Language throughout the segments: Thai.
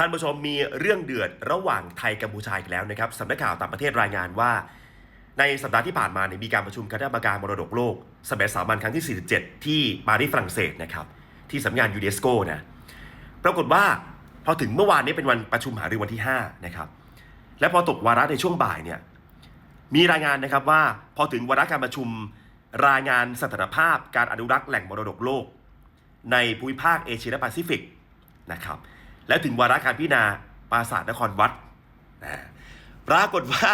ท่านผู้ชมมีเรื่องเดือดระหว่างไทยกัมพูชาอีกแล้วนะครับสำนักข่าวต่างประเทศรายงานว่า ในสัปดาห์ที่ผ่านมาเนี่ยมีการประชุมคณะกรรมการมรดกโลกสมัยสามัญครั้งที่ 47 ที่ปารีสฝรั่งเศสนะครับที่สำนักงานยูเนสโกนะปรากฏว่าพอถึงเมื่อวานนี้เป็นวันประชุมหารือวันที่5นะครับและพอตกวาระในช่วงบ่ายเนี่ยมีรายงานนะครับว่าพอถึงวาระการประชุมรายงานสถานภาพการอนุรักษ์แหล่งมรดกโลก ในภูมิภาคเอเชียและแปซิฟิกนะครับ และถึงวาระการพิจารณาปราสาทนครวัดนะปรากฏว่า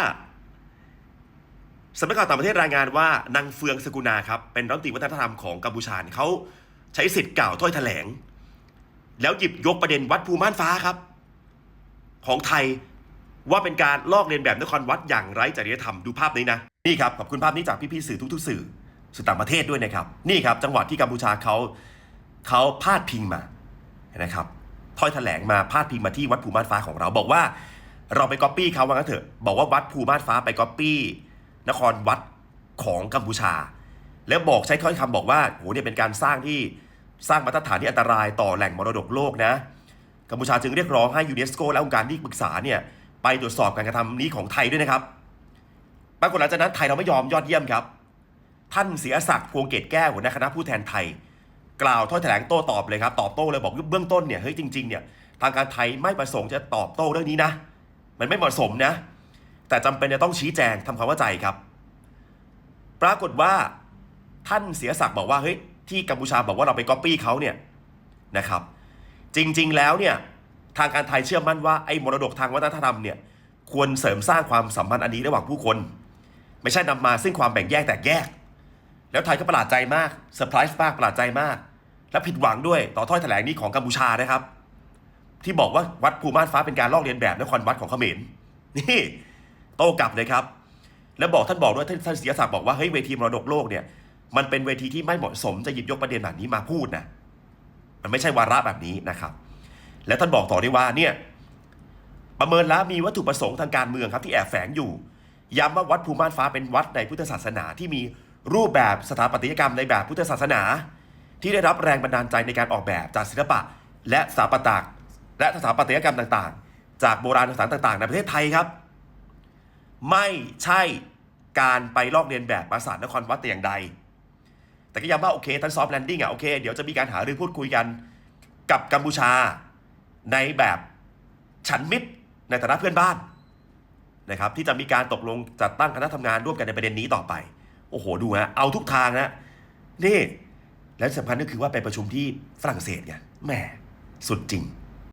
สำนักข่าวต่างประเทศรายงานว่านางเฟืองสกุณาครับเป็นรัฐมนตรีวัฒนธรรมของกัมพูชาเนี่ยเขาใช้สิทธิ์กล่าวถ้อยแถลง แล้วหยิบยกประเด็นวัดภูม่านฟ้าครับ ของไทยว่าเป็นการลอกเลียนแบบนครวัดอย่างไร้จริยธรรมดูภาพนี้นะนี่ครับขอบคุณภาพนี้จากพี่ๆสื่อทุกๆสื่อสื่อต่างประเทศด้วยนะครับ นี่ครับ จังหวัดที่กัมพูชาเขาเขาพาดพิงมานะครับ ถ้อยแถลงมาพาดพิงมาที่วัดภูม่านฟ้าของเรา บอกว่า เราไปก๊อปปี้เขาว่างั้นเถอะ บอกว่าวัดภูม่านฟ้าไปก๊อปปี้ นครวัดของกัมพูชา แล้วบอกใช้ถ้อยคำบอกว่าโหเนี่ยเป็นการสร้างที่สร้างมาตรฐานที่อันตรายต่อแหล่งมรดกโลกนะกัมพูชาจึงเรียกร้องให้ยูเนสโกและองค์การที่ปรึกษาเนี่ยไปตรวจสอบการกระทำนี้ของไทยด้วยนะครับปรากฏหลังจากนั้นไทยเราไม่ยอมยอดเยี่ยมครับ ท่านเสียศักดิ์พวงเกตแก้วหัวหน้าคณะผู้แทนไทย กล่าวถ้อยแถลงโต้ตอบเลยครับตอบโต้เลยบอกเบื้องต้นเนี่ยเฮ้ยจริงๆเนี่ยทางการไทยไม่ประสงค์จะตอบโต้เรื่องนี้นะ มันไม่เหมาะสมนะ แต่จำเป็นจะต้องชี้แจงทำความเข้าใจครับ ปรากฏว่าท่านเสียศักดิ์บอกว่าเฮ้ยที่กัมพูชาบอกว่าเราไปก๊อปปี้เขาเนี่ยนะครับ จริงๆแล้วเนี่ยทางการไทยเชื่อมั่นว่าไอ้มรดกทางวัฒนธรรมเนี่ยควรเสริมสร้างความสัมพันธ์อันนี้ระหว่างผู้คน ไม่ใช่นำมาซึ่งความแบ่งแยกแตกแยก แล้วไทยก็ประหลาดใจมากเซอร์ไพรส์มากประหลาดใจมาก และผิดหวังด้วยต่อถ้อยแถลงนี้ของกัมพูชานะครับ ที่บอกว่าวัดภูม่านฟ้าเป็นการลอกเลียนแบบนครวัดของเขมรนี่โต้กลับเลยครับ แล้วบอกท่านบอกด้วยท่านท่านเสียศักดิ์บอกว่าเฮ้ยเวทีมรดกโลกเนี่ยมันเป็นเวทีที่ไม่เหมาะสมจะหยิบยกประเด็นแบบนี้มาพูดนะมันไม่ใช่วาระแบบนี้นะครับ และท่านบอกต่อด้วยว่าเนี่ยประเมินแล้วมีวัตถุประสงค์ทางการเมืองครับที่แอบแฝงอยู่ย้ำว่าวัดภูม่านฟ้าเป็นวัดในพุทธศาสนาที่มี รูปแบบสถาปัตยกรรมในแบบพุทธศาสนา ที่ได้รับแรงบันดาลใจในการออกแบบจากศิลปะ และสถาปัตยและสถาปัตยกรรมต่างๆ จากโบราณสถานต่างๆ ในประเทศไทยครับ ไม่ใช่การไปลอกเลียนแบบปราสาทนครวัดแต่อย่างใด แต่ก็ย้ำว่าโอเคท่านซอฟต์แลนดิ้งอะโอเคเดี๋ยวจะมีการหารือพูดคุยกันกับกัมพูชาในแบบฉันมิตรในฐานะเพื่อนบ้านนะครับที่จะมีการตกลงจัดตั้งคณะทำงานร่วมกันในประเด็นนี้ต่อไป โอ้โหดูฮะเอาทุกทางนะนี่และสำคัญก็คือว่าไปประชุมที่ฝรั่งเศสไงแหมสุดจริง